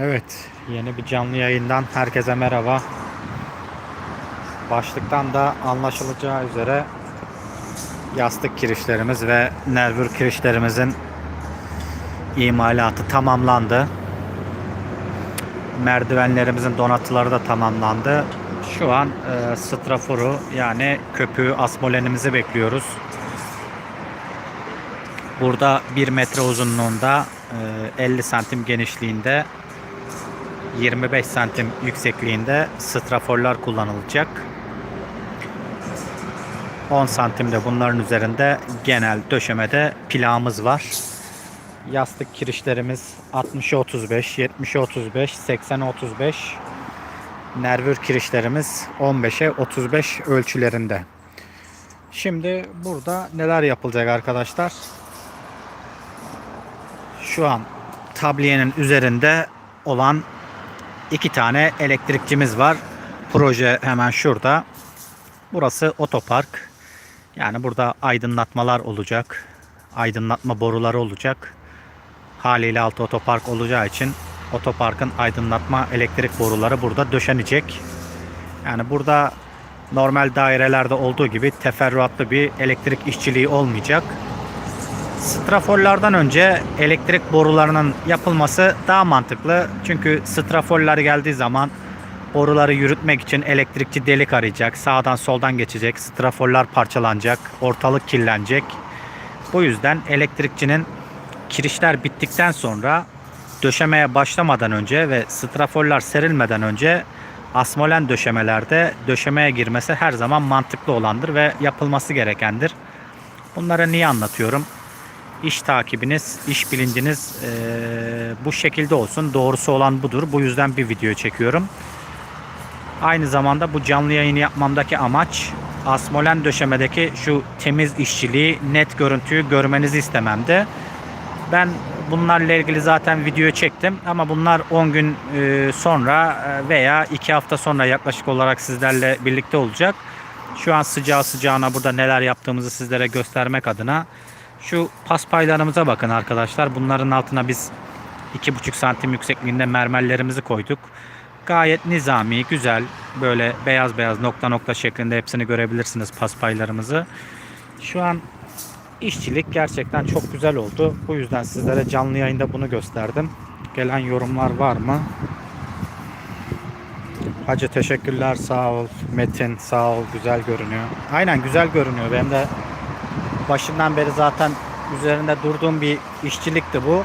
Evet, yeni bir canlı yayından herkese merhaba. Başlıktan da anlaşılacağı üzere yastık kirişlerimiz ve nervür kirişlerimizin imalatı tamamlandı. Merdivenlerimizin donatıları da tamamlandı. Şu an e, straforu yani köpüğü asmolenimizi bekliyoruz. Burada 1 metre uzunluğunda e, 50 santim genişliğinde 25 santim yüksekliğinde straforlar kullanılacak. 10 santimde bunların üzerinde genel döşemede plağımız var. Yastık kirişlerimiz 60'a 35, 70'e 35, 80'e 35. Nervür kirişlerimiz 15'e 35 ölçülerinde. Şimdi burada neler yapılacak arkadaşlar? Şu an tabliyenin üzerinde olan iki tane elektrikçimiz var. Proje hemen şurada. Burası otopark. Yani burada aydınlatmalar olacak. Aydınlatma boruları olacak. Haliyle altı otopark olacağı için otoparkın aydınlatma elektrik boruları burada döşenecek. Yani burada normal dairelerde olduğu gibi teferruatlı bir elektrik işçiliği olmayacak. Straforlardan önce elektrik borularının yapılması daha mantıklı. Çünkü straforlar geldiği zaman boruları yürütmek için elektrikçi delik arayacak. Sağdan soldan geçecek. Straforlar parçalanacak. Ortalık kirlenecek. Bu yüzden elektrikçinin kirişler bittikten sonra döşemeye başlamadan önce ve straforlar serilmeden önce asmolen döşemelerde döşemeye girmesi her zaman mantıklı olandır ve yapılması gerekendir. Bunları niye anlatıyorum? İş takibiniz, iş bilinciniz eee, bu şekilde olsun. Doğrusu olan budur. Bu yüzden bir video çekiyorum. Aynı zamanda bu canlı yayını yapmamdaki amaç asmolen döşemedeki şu temiz işçiliği, net görüntüyü görmenizi istememdi. Ben bunlarla ilgili zaten video çektim ama bunlar 10 gün e, sonra e, veya 2 hafta sonra yaklaşık olarak sizlerle birlikte olacak. Şu an sıcağı sıcağına burada neler yaptığımızı sizlere göstermek adına şu paspaylarımıza bakın arkadaşlar. Bunların altına biz 2,5 santim yüksekliğinde mermerlerimizi koyduk. Gayet nizami, güzel. Böyle beyaz beyaz nokta nokta şeklinde hepsini görebilirsiniz paspaylarımızı. Şu an işçilik gerçekten çok güzel oldu. Bu yüzden sizlere canlı yayında bunu gösterdim. Gelen yorumlar var mı? Hacı teşekkürler sağ ol. Metin sağ ol güzel görünüyor. Aynen güzel görünüyor. Benim de başından beri zaten üzerinde durduğum bir işçilikti bu.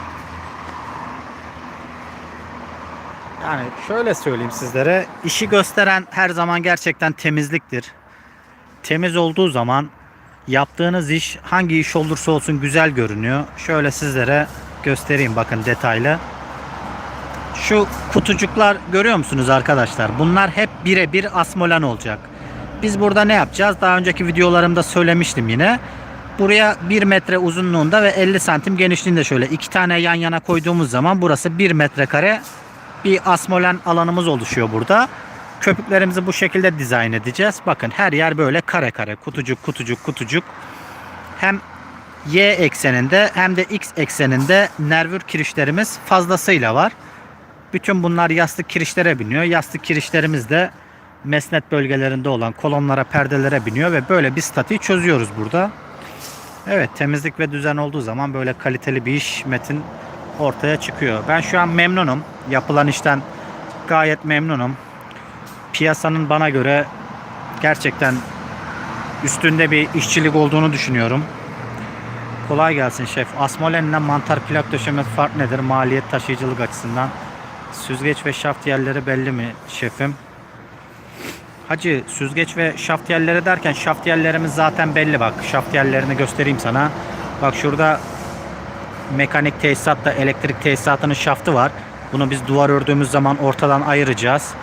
Yani şöyle söyleyeyim sizlere. işi gösteren her zaman gerçekten temizliktir. Temiz olduğu zaman yaptığınız iş hangi iş olursa olsun güzel görünüyor. Şöyle sizlere göstereyim bakın detaylı. Şu kutucuklar görüyor musunuz arkadaşlar? Bunlar hep birebir asmolen olacak. Biz burada ne yapacağız? Daha önceki videolarımda söylemiştim yine. Buraya 1 metre uzunluğunda ve 50 santim genişliğinde şöyle iki tane yan yana koyduğumuz zaman burası 1 metrekare bir asmolen alanımız oluşuyor burada. Köpüklerimizi bu şekilde dizayn edeceğiz. Bakın her yer böyle kare kare kutucuk kutucuk kutucuk. Hem Y ekseninde hem de X ekseninde nervür kirişlerimiz fazlasıyla var. Bütün bunlar yastık kirişlere biniyor. Yastık kirişlerimiz de mesnet bölgelerinde olan kolonlara, perdelere biniyor ve böyle bir statiği çözüyoruz burada. Evet temizlik ve düzen olduğu zaman böyle kaliteli bir iş metin ortaya çıkıyor. Ben şu an memnunum. Yapılan işten gayet memnunum. Piyasanın bana göre gerçekten üstünde bir işçilik olduğunu düşünüyorum. Kolay gelsin şef. Asmolen'le mantar plak döşemesi fark nedir? Maliyet taşıyıcılık açısından. Süzgeç ve şaft yerleri belli mi şefim? Hacı süzgeç ve şaft yerleri derken şaft yerlerimiz zaten belli bak. Şaft yerlerini göstereyim sana. Bak şurada mekanik tesisatla elektrik tesisatının şaftı var. Bunu biz duvar ördüğümüz zaman ortadan ayıracağız.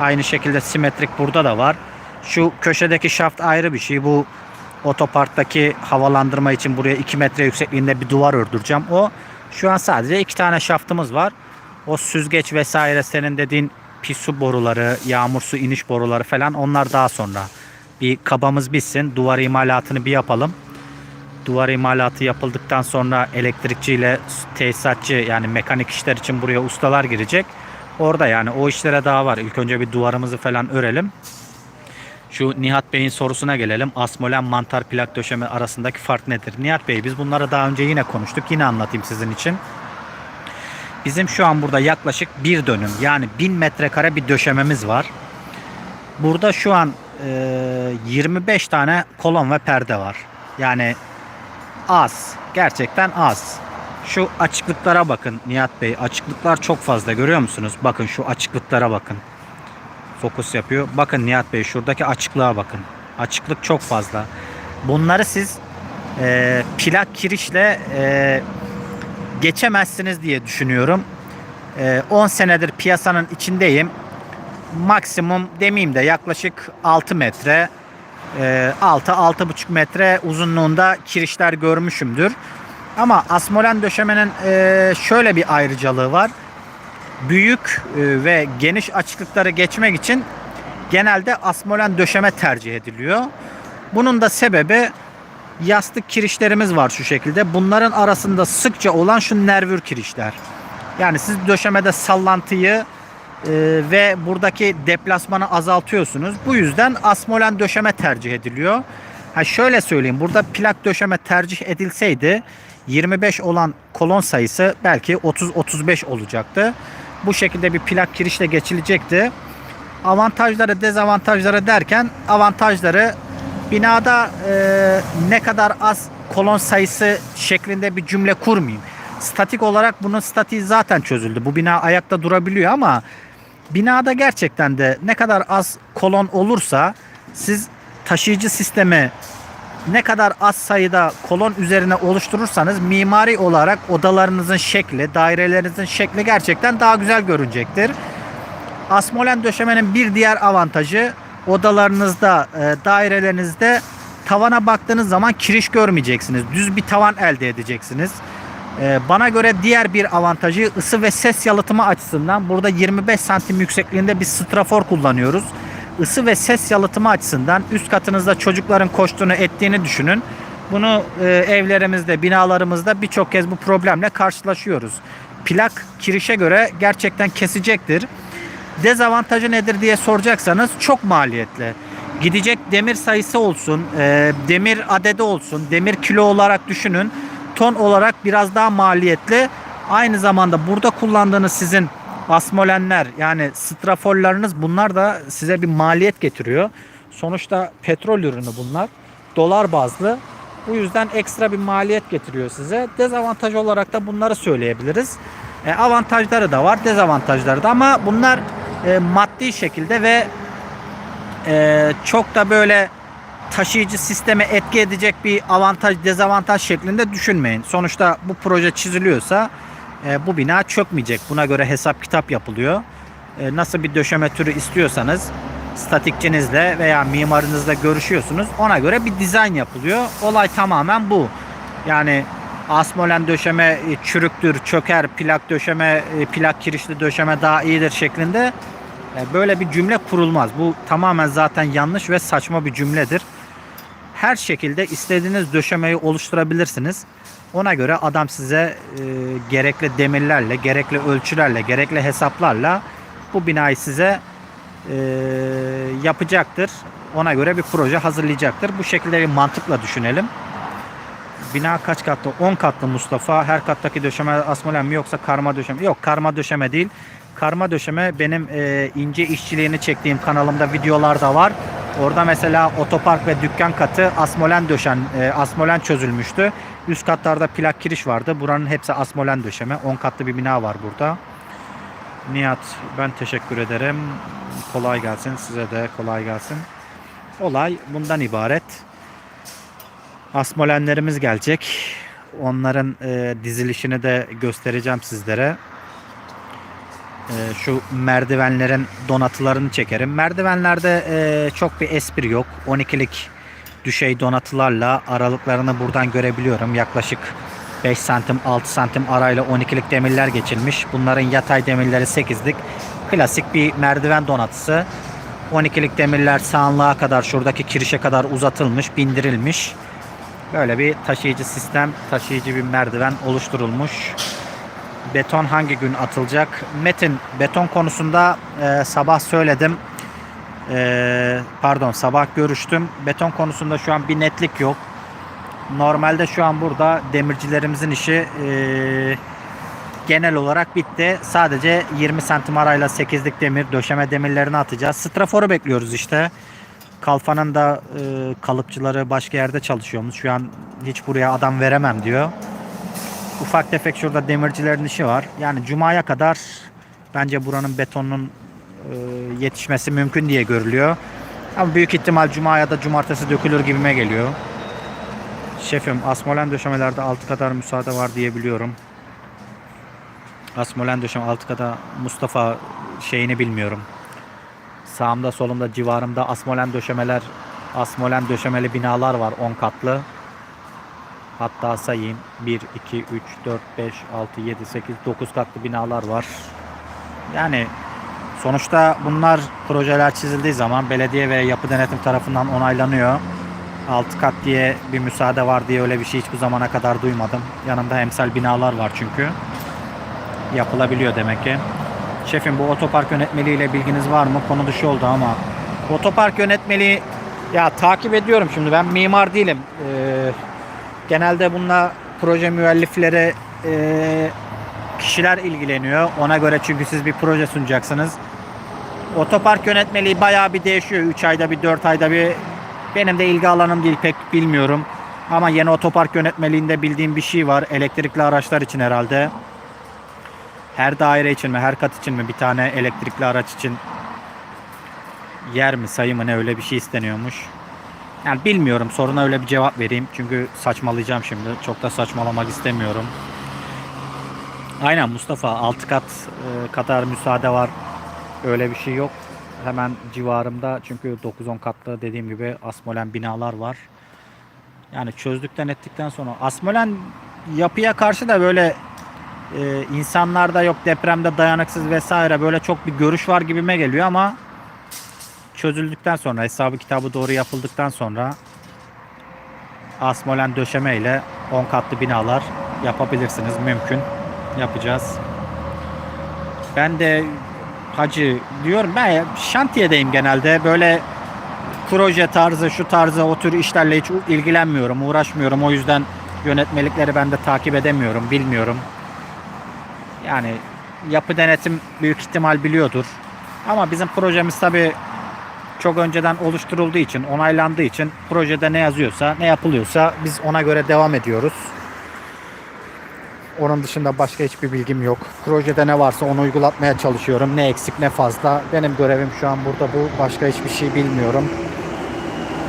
Aynı şekilde simetrik burada da var. Şu köşedeki şaft ayrı bir şey. Bu otoparktaki havalandırma için buraya 2 metre yüksekliğinde bir duvar ördüreceğim. O şu an sadece iki tane şaftımız var. O süzgeç vesaire senin dediğin pis su boruları, yağmur su iniş boruları falan onlar daha sonra. Bir kabamız bitsin. Duvar imalatını bir yapalım. duvar imalatı yapıldıktan sonra elektrikçiyle tesisatçı yani mekanik işler için buraya ustalar girecek. Orada yani o işlere daha var. İlk önce bir duvarımızı falan örelim. Şu Nihat Bey'in sorusuna gelelim. Asmolen mantar plak döşeme arasındaki fark nedir? Nihat Bey biz bunları daha önce yine konuştuk. Yine anlatayım sizin için. Bizim şu an burada yaklaşık bir dönüm yani 1000 metrekare bir döşememiz var. Burada şu an e, 25 tane kolon ve perde var. Yani az. Gerçekten az. Şu açıklıklara bakın Nihat Bey. Açıklıklar çok fazla görüyor musunuz? Bakın şu açıklıklara bakın. Fokus yapıyor. Bakın Nihat Bey şuradaki açıklığa bakın. Açıklık çok fazla. Bunları siz e, plak kirişle e, geçemezsiniz diye düşünüyorum. E, 10 senedir piyasanın içindeyim. Maksimum demeyeyim de yaklaşık 6 metre 6-6,5 metre uzunluğunda kirişler görmüşümdür. Ama asmolen döşemenin e, şöyle bir ayrıcalığı var. Büyük ve geniş açıklıkları geçmek için genelde asmolen döşeme tercih ediliyor. Bunun da sebebi yastık kirişlerimiz var şu şekilde. Bunların arasında sıkça olan şu nervür kirişler. Yani siz döşemede sallantıyı e, ve buradaki deplasmanı azaltıyorsunuz. Bu yüzden asmolen döşeme tercih ediliyor. Ha şöyle söyleyeyim. Burada plak döşeme tercih edilseydi 25 olan kolon sayısı belki 30-35 olacaktı. Bu şekilde bir plak kirişle geçilecekti. Avantajları dezavantajları derken avantajları binada e, ne kadar az kolon sayısı şeklinde bir cümle kurmayayım. Statik olarak bunun statiği zaten çözüldü. Bu bina ayakta durabiliyor ama binada gerçekten de ne kadar az kolon olursa siz taşıyıcı sistemi ne kadar az sayıda kolon üzerine oluşturursanız mimari olarak odalarınızın şekli, dairelerinizin şekli gerçekten daha güzel görünecektir. Asmolen döşemenin bir diğer avantajı odalarınızda, e, dairelerinizde tavana baktığınız zaman kiriş görmeyeceksiniz. Düz bir tavan elde edeceksiniz. E, bana göre diğer bir avantajı ısı ve ses yalıtımı açısından burada 25 santim yüksekliğinde bir strafor kullanıyoruz. Isı ve ses yalıtımı açısından üst katınızda çocukların koştuğunu ettiğini düşünün. Bunu e, evlerimizde, binalarımızda birçok kez bu problemle karşılaşıyoruz. Plak kirişe göre gerçekten kesecektir. Dezavantajı nedir diye soracaksanız çok maliyetli. Gidecek demir sayısı olsun, e, demir adedi olsun, demir kilo olarak düşünün. Ton olarak biraz daha maliyetli. Aynı zamanda burada kullandığınız sizin asmolenler yani straforlarınız bunlar da size bir maliyet getiriyor. Sonuçta petrol ürünü bunlar. Dolar bazlı. Bu yüzden ekstra bir maliyet getiriyor size. Dezavantaj olarak da bunları söyleyebiliriz. E, avantajları da var, dezavantajları da ama bunlar e, maddi şekilde ve e, çok da böyle taşıyıcı sisteme etki edecek bir avantaj dezavantaj şeklinde düşünmeyin. Sonuçta bu proje çiziliyorsa e, bu bina çökmeyecek. Buna göre hesap kitap yapılıyor. E, nasıl bir döşeme türü istiyorsanız statikçinizle veya mimarınızla görüşüyorsunuz. Ona göre bir dizayn yapılıyor. Olay tamamen bu. Yani asmolen döşeme e, çürüktür, çöker, plak döşeme, e, plak kirişli döşeme daha iyidir şeklinde böyle bir cümle kurulmaz. Bu tamamen zaten yanlış ve saçma bir cümledir. Her şekilde istediğiniz döşemeyi oluşturabilirsiniz. Ona göre adam size e, gerekli demirlerle, gerekli ölçülerle, gerekli hesaplarla bu binayı size e, yapacaktır. Ona göre bir proje hazırlayacaktır. Bu şekilde bir mantıkla düşünelim. Bina kaç katlı? 10 katlı Mustafa. Her kattaki döşeme asmolen mi yoksa karma döşeme? Yok karma döşeme değil. Karma döşeme benim e, ince işçiliğini çektiğim kanalımda videolarda var. Orada mesela otopark ve dükkan katı asmolen döşen, e, asmolen çözülmüştü. Üst katlarda plak kiriş vardı. Buranın hepsi asmolen döşeme. 10 katlı bir bina var burada. Nihat ben teşekkür ederim. Kolay gelsin. Size de kolay gelsin. Olay bundan ibaret. Asmolenlerimiz gelecek. Onların e, dizilişini de göstereceğim sizlere. E, şu merdivenlerin donatılarını çekerim. Merdivenlerde e, çok bir espri yok. 12'lik düşey donatılarla aralıklarını buradan görebiliyorum. Yaklaşık 5 santim 6 santim arayla 12'lik demirler geçilmiş. Bunların yatay demirleri 8'lik. Klasik bir merdiven donatısı. 12'lik demirler sağanlığa kadar şuradaki kirişe kadar uzatılmış, bindirilmiş. Böyle bir taşıyıcı sistem, taşıyıcı bir merdiven oluşturulmuş. Beton hangi gün atılacak? Metin, beton konusunda e, sabah söyledim. E, pardon, sabah görüştüm. Beton konusunda şu an bir netlik yok. Normalde şu an burada demircilerimizin işi e, genel olarak bitti. Sadece 20 santim arayla 8'lik demir, döşeme demirlerini atacağız. Straforu bekliyoruz işte. Kalfanın da e, kalıpçıları başka yerde çalışıyormuş. Şu an hiç buraya adam veremem diyor. Ufak tefek şurada demircilerin işi var. Yani cumaya kadar bence buranın betonunun e, yetişmesi mümkün diye görülüyor. Ama büyük ihtimal cuma ya da cumartesi dökülür gibime geliyor. Şefim asmolen döşemelerde altı kadar müsaade var diye biliyorum. Asmolen döşeme altı kadar Mustafa şeyini bilmiyorum. Sağımda solumda civarımda asmolen döşemeler asmolen döşemeli binalar var 10 katlı. Hatta sayayım 1, 2, 3, 4, 5, 6, 7, 8, 9 katlı binalar var. Yani sonuçta bunlar projeler çizildiği zaman belediye ve yapı denetim tarafından onaylanıyor. 6 kat diye bir müsaade var diye öyle bir şey hiçbir zamana kadar duymadım. Yanında emsal binalar var çünkü. Yapılabiliyor demek ki. Şefim bu otopark yönetmeliği ile bilginiz var mı? Konu dışı oldu ama. Otopark yönetmeliği ya takip ediyorum şimdi ben mimar değilim. Ee, genelde bununla proje müellifleri e, kişiler ilgileniyor. Ona göre çünkü siz bir proje sunacaksınız. Otopark yönetmeliği bayağı bir değişiyor. 3 ayda bir 4 ayda bir. Benim de ilgi alanım değil pek bilmiyorum. Ama yeni otopark yönetmeliğinde bildiğim bir şey var. Elektrikli araçlar için herhalde. Her daire için mi, her kat için mi bir tane elektrikli araç için yer mi, sayı mı ne öyle bir şey isteniyormuş. Yani bilmiyorum. Soruna öyle bir cevap vereyim. Çünkü saçmalayacağım şimdi. Çok da saçmalamak istemiyorum. Aynen Mustafa 6 kat e, kadar müsaade var. Öyle bir şey yok. Hemen civarımda çünkü 9-10 katlı dediğim gibi asmolen binalar var. Yani çözdükten ettikten sonra asmolen yapıya karşı da böyle e, insanlarda yok depremde dayanıksız vesaire böyle çok bir görüş var gibime geliyor ama çözüldükten sonra hesabı kitabı doğru yapıldıktan sonra asmolen döşeme ile 10 katlı binalar yapabilirsiniz. Mümkün. Yapacağız. Ben de hacı diyorum ben şantiyedeyim genelde. Böyle proje tarzı şu tarzı o tür işlerle hiç ilgilenmiyorum. Uğraşmıyorum. O yüzden yönetmelikleri ben de takip edemiyorum. Bilmiyorum. Yani yapı denetim büyük ihtimal biliyordur. Ama bizim projemiz tabi çok önceden oluşturulduğu için, onaylandığı için projede ne yazıyorsa, ne yapılıyorsa biz ona göre devam ediyoruz. Onun dışında başka hiçbir bilgim yok. Projede ne varsa onu uygulatmaya çalışıyorum. Ne eksik ne fazla. Benim görevim şu an burada bu. Başka hiçbir şey bilmiyorum.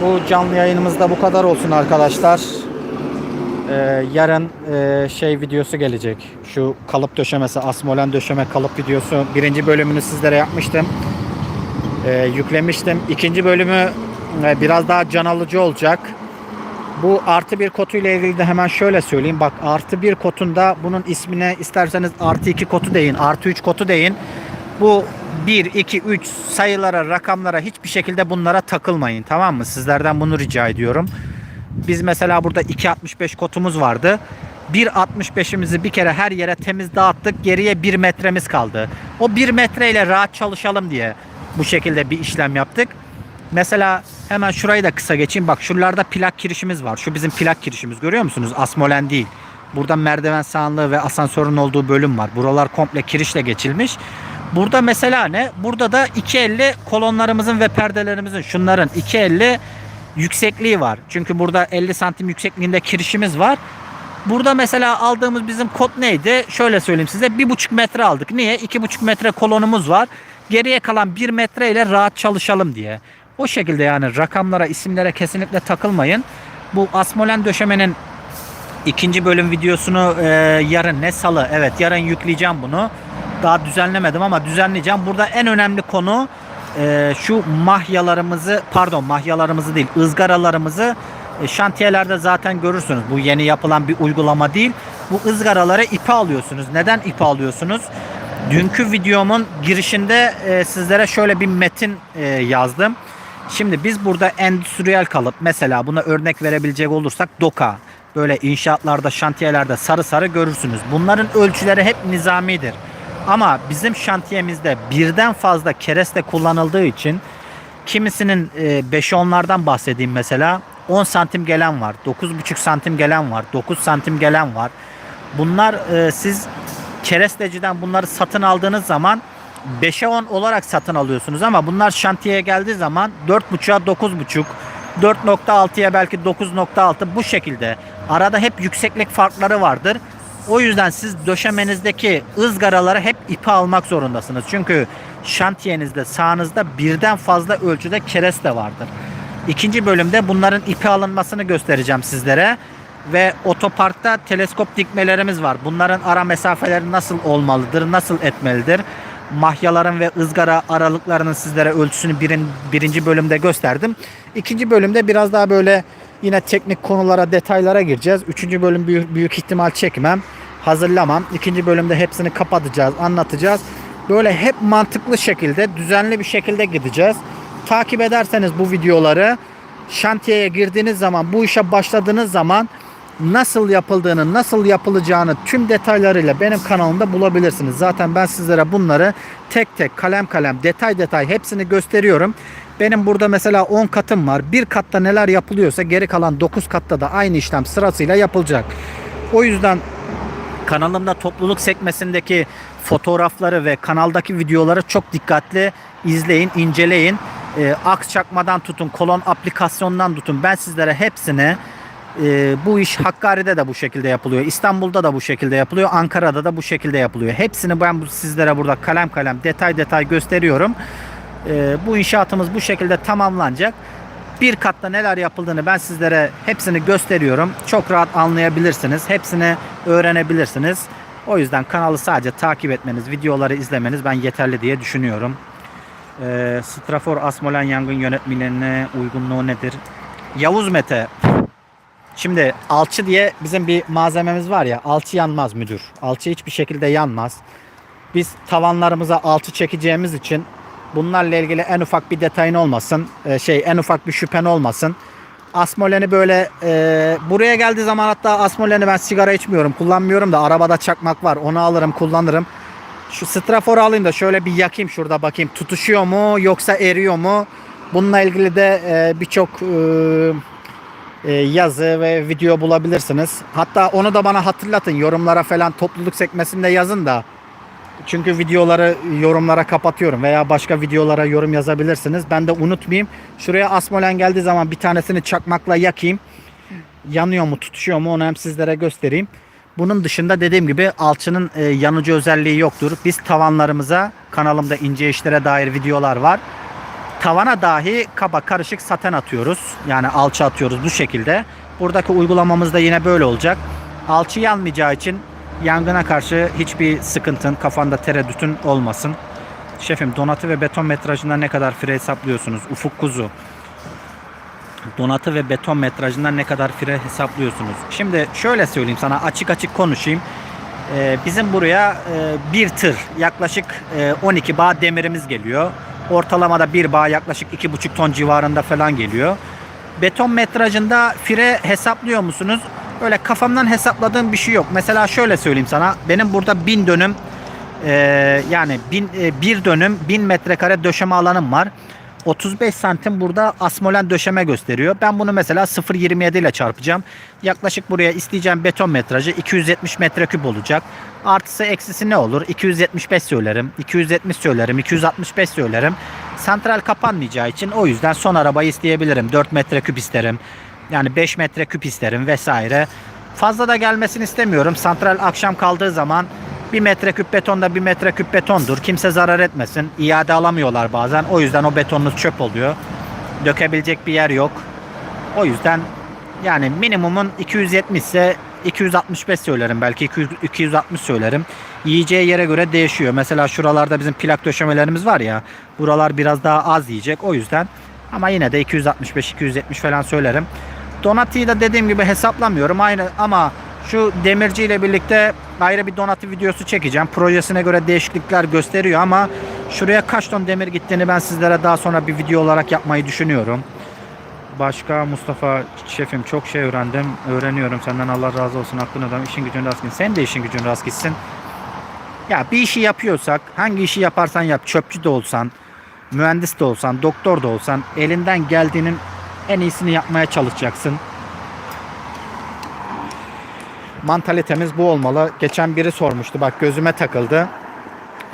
Bu canlı yayınımızda bu kadar olsun arkadaşlar. Ee, yarın e, şey videosu gelecek. Şu kalıp döşemesi, asmolen döşeme kalıp videosu. Birinci bölümünü sizlere yapmıştım. Ee, yüklemiştim. İkinci bölümü e, biraz daha can alıcı olacak. Bu artı bir kotu ile ilgili de hemen şöyle söyleyeyim. Bak artı bir kotunda bunun ismine isterseniz artı iki kotu deyin, artı üç kotu deyin. Bu 1, 2, 3 sayılara, rakamlara hiçbir şekilde bunlara takılmayın. Tamam mı? Sizlerden bunu rica ediyorum. Biz mesela burada 2.65 kotumuz vardı. 1.65'imizi bir kere her yere temiz dağıttık. Geriye 1 metremiz kaldı. O 1 metreyle rahat çalışalım diye bu şekilde bir işlem yaptık. Mesela hemen şurayı da kısa geçeyim. Bak şuralarda plak kirişimiz var. Şu bizim plak kirişimiz görüyor musunuz? Asmolen değil. Burada merdiven sağanlığı ve asansörün olduğu bölüm var. Buralar komple kirişle geçilmiş. Burada mesela ne? Burada da 2.50 kolonlarımızın ve perdelerimizin şunların 2.50 yüksekliği var. Çünkü burada 50 santim yüksekliğinde kirişimiz var. Burada mesela aldığımız bizim kod neydi? Şöyle söyleyeyim size. 1,5 metre aldık. Niye? 2,5 metre kolonumuz var. Geriye kalan 1 metre ile rahat çalışalım diye. O şekilde yani rakamlara, isimlere kesinlikle takılmayın. Bu asmolen döşemenin ikinci bölüm videosunu e, yarın ne salı? Evet yarın yükleyeceğim bunu. Daha düzenlemedim ama düzenleyeceğim. Burada en önemli konu e, şu mahyalarımızı pardon mahyalarımızı değil ızgaralarımızı e, şantiyelerde zaten görürsünüz. Bu yeni yapılan bir uygulama değil. Bu ızgaraları ipe alıyorsunuz. Neden ipe alıyorsunuz? Dünkü videomun girişinde e, sizlere şöyle bir metin e, yazdım. Şimdi biz burada endüstriyel kalıp mesela buna örnek verebilecek olursak doka böyle inşaatlarda şantiyelerde sarı sarı görürsünüz. Bunların ölçüleri hep nizamidir. Ama bizim şantiyemizde birden fazla kereste kullanıldığı için kimisinin e, 5-10'lardan bahsedeyim mesela 10 santim gelen var 9,5 santim gelen var 9 santim gelen var. Bunlar e, siz keresteciden bunları satın aldığınız zaman 5'e 10 olarak satın alıyorsunuz ama bunlar şantiyeye geldiği zaman 4.5'a 9.5 4.6'ya belki 9.6 bu şekilde. Arada hep yükseklik farkları vardır. O yüzden siz döşemenizdeki ızgaraları hep ipe almak zorundasınız. Çünkü şantiyenizde sağınızda birden fazla ölçüde kereste vardır. İkinci bölümde bunların ipe alınmasını göstereceğim sizlere. Ve otoparkta teleskop dikmelerimiz var. Bunların ara mesafeleri nasıl olmalıdır, nasıl etmelidir? Mahyaların ve ızgara aralıklarının sizlere ölçüsünü birin, birinci bölümde gösterdim. İkinci bölümde biraz daha böyle yine teknik konulara, detaylara gireceğiz. Üçüncü bölüm büyük, büyük ihtimal çekmem, hazırlamam. İkinci bölümde hepsini kapatacağız, anlatacağız. Böyle hep mantıklı şekilde, düzenli bir şekilde gideceğiz. Takip ederseniz bu videoları şantiyeye girdiğiniz zaman, bu işe başladığınız zaman nasıl yapıldığını, nasıl yapılacağını tüm detaylarıyla benim kanalımda bulabilirsiniz. Zaten ben sizlere bunları tek tek kalem kalem detay detay hepsini gösteriyorum. Benim burada mesela 10 katım var. Bir katta neler yapılıyorsa geri kalan 9 katta da aynı işlem sırasıyla yapılacak. O yüzden kanalımda topluluk sekmesindeki fotoğrafları ve kanaldaki videoları çok dikkatli izleyin, inceleyin. Ee, aks çakmadan tutun, kolon aplikasyondan tutun. Ben sizlere hepsini e, bu iş Hakkari'de de bu şekilde yapılıyor. İstanbul'da da bu şekilde yapılıyor. Ankara'da da bu şekilde yapılıyor. Hepsini ben sizlere burada kalem kalem detay detay gösteriyorum. Ee, bu inşaatımız bu şekilde tamamlanacak. Bir katta neler yapıldığını ben sizlere hepsini gösteriyorum. Çok rahat anlayabilirsiniz. Hepsini öğrenebilirsiniz. O yüzden kanalı sadece takip etmeniz, videoları izlemeniz ben yeterli diye düşünüyorum. Ee, Strafor Asmolen yangın yönetmenine uygunluğu nedir? Yavuz Mete. Şimdi alçı diye bizim bir malzememiz var ya. Alçı yanmaz müdür. Alçı hiçbir şekilde yanmaz. Biz tavanlarımıza alçı çekeceğimiz için bunlarla ilgili en ufak bir detayın olmasın. e, şey en ufak bir şüphen olmasın. Asmoleni böyle e, buraya geldiği zaman hatta Asmoleni ben sigara içmiyorum. Kullanmıyorum da arabada çakmak var. Onu alırım kullanırım. Şu straforu alayım da şöyle bir yakayım şurada bakayım. Tutuşuyor mu yoksa eriyor mu? Bununla ilgili de e, birçok e, yazı ve video bulabilirsiniz. Hatta onu da bana hatırlatın. Yorumlara falan topluluk sekmesinde yazın da. Çünkü videoları yorumlara kapatıyorum veya başka videolara yorum yazabilirsiniz. Ben de unutmayayım. Şuraya asmolen geldiği zaman bir tanesini çakmakla yakayım. Yanıyor mu, tutuşuyor mu onu hem sizlere göstereyim. Bunun dışında dediğim gibi alçının e, yanıcı özelliği yoktur. Biz tavanlarımıza kanalımda ince işlere dair videolar var. Tavana dahi kaba karışık saten atıyoruz. Yani alçı atıyoruz bu şekilde. Buradaki uygulamamız da yine böyle olacak. Alçı yanmayacağı için yangına karşı hiçbir sıkıntın, kafanda tereddütün olmasın. Şefim donatı ve beton metrajında ne kadar fire hesaplıyorsunuz? Ufuk Kuzu. Donatı ve beton metrajından ne kadar fire hesaplıyorsunuz? Şimdi şöyle söyleyeyim sana açık açık konuşayım. Ee, bizim buraya e, bir tır yaklaşık e, 12 bağ demirimiz geliyor. Ortalamada bir bağ yaklaşık 2,5 ton civarında falan geliyor. Beton metrajında fire hesaplıyor musunuz? Öyle kafamdan hesapladığım bir şey yok. Mesela şöyle söyleyeyim sana. Benim burada 1000 dönüm e, yani bin, e, bir dönüm 1000 metrekare döşeme alanım var. 35 santim burada asmolen döşeme gösteriyor. Ben bunu mesela 0.27 ile çarpacağım. Yaklaşık buraya isteyeceğim beton metrajı 270 metreküp olacak. Artısı eksisi ne olur? 275 söylerim, 270 söylerim, 265 söylerim. Santral kapanmayacağı için o yüzden son arabayı isteyebilirim. 4 metreküp isterim. Yani 5 metreküp isterim vesaire. Fazla da gelmesini istemiyorum. Santral akşam kaldığı zaman 1 metreküp beton da 1 metreküp betondur. Kimse zarar etmesin. İade alamıyorlar bazen. O yüzden o betonunuz çöp oluyor. Dökebilecek bir yer yok. O yüzden yani minimumum 270 ise 265 söylerim belki 200, 260 söylerim. Yiyeceği yere göre değişiyor. Mesela şuralarda bizim plak döşemelerimiz var ya. Buralar biraz daha az yiyecek o yüzden. Ama yine de 265-270 falan söylerim. Donati'yi de dediğim gibi hesaplamıyorum. Aynı ama şu demirci ile birlikte ayrı bir donatı videosu çekeceğim. Projesine göre değişiklikler gösteriyor ama Şuraya kaç ton demir gittiğini ben sizlere daha sonra bir video olarak yapmayı düşünüyorum. Başka Mustafa şefim çok şey öğrendim. Öğreniyorum. Senden Allah razı olsun. Aklını ödem. İşin gücün rast gitsin. Sen de işin gücün rast gitsin. Ya bir işi yapıyorsak hangi işi yaparsan yap. Çöpçü de olsan, mühendis de olsan, doktor da olsan elinden geldiğinin en iyisini yapmaya çalışacaksın. Mantalitemiz bu olmalı. Geçen biri sormuştu. Bak gözüme takıldı.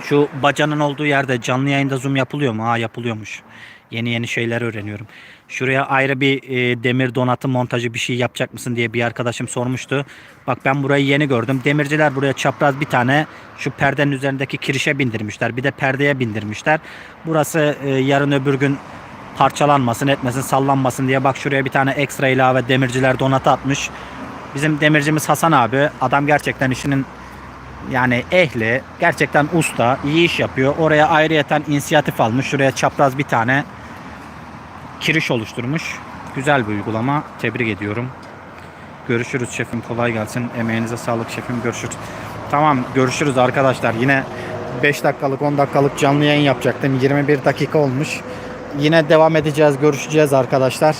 Şu bacanın olduğu yerde canlı yayında zoom yapılıyor mu? Ha yapılıyormuş. Yeni yeni şeyler öğreniyorum. Şuraya ayrı bir e, demir donatım montajı bir şey yapacak mısın diye bir arkadaşım sormuştu. Bak ben burayı yeni gördüm. Demirciler buraya çapraz bir tane şu perdenin üzerindeki kirişe bindirmişler. Bir de perdeye bindirmişler. Burası e, yarın öbür gün parçalanmasın, etmesin, sallanmasın diye bak şuraya bir tane ekstra ilave demirciler donatı atmış. Bizim demircimiz Hasan abi adam gerçekten işinin yani ehli, gerçekten usta, iyi iş yapıyor. Oraya ayrıyeten inisiyatif almış. Şuraya çapraz bir tane kiriş oluşturmuş. Güzel bir uygulama. Tebrik ediyorum. Görüşürüz şefim. Kolay gelsin. Emeğinize sağlık şefim. Görüşürüz. Tamam görüşürüz arkadaşlar. Yine 5 dakikalık 10 dakikalık canlı yayın yapacaktım. 21 dakika olmuş. Yine devam edeceğiz. Görüşeceğiz arkadaşlar.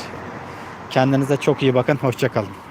Kendinize çok iyi bakın. Hoşçakalın.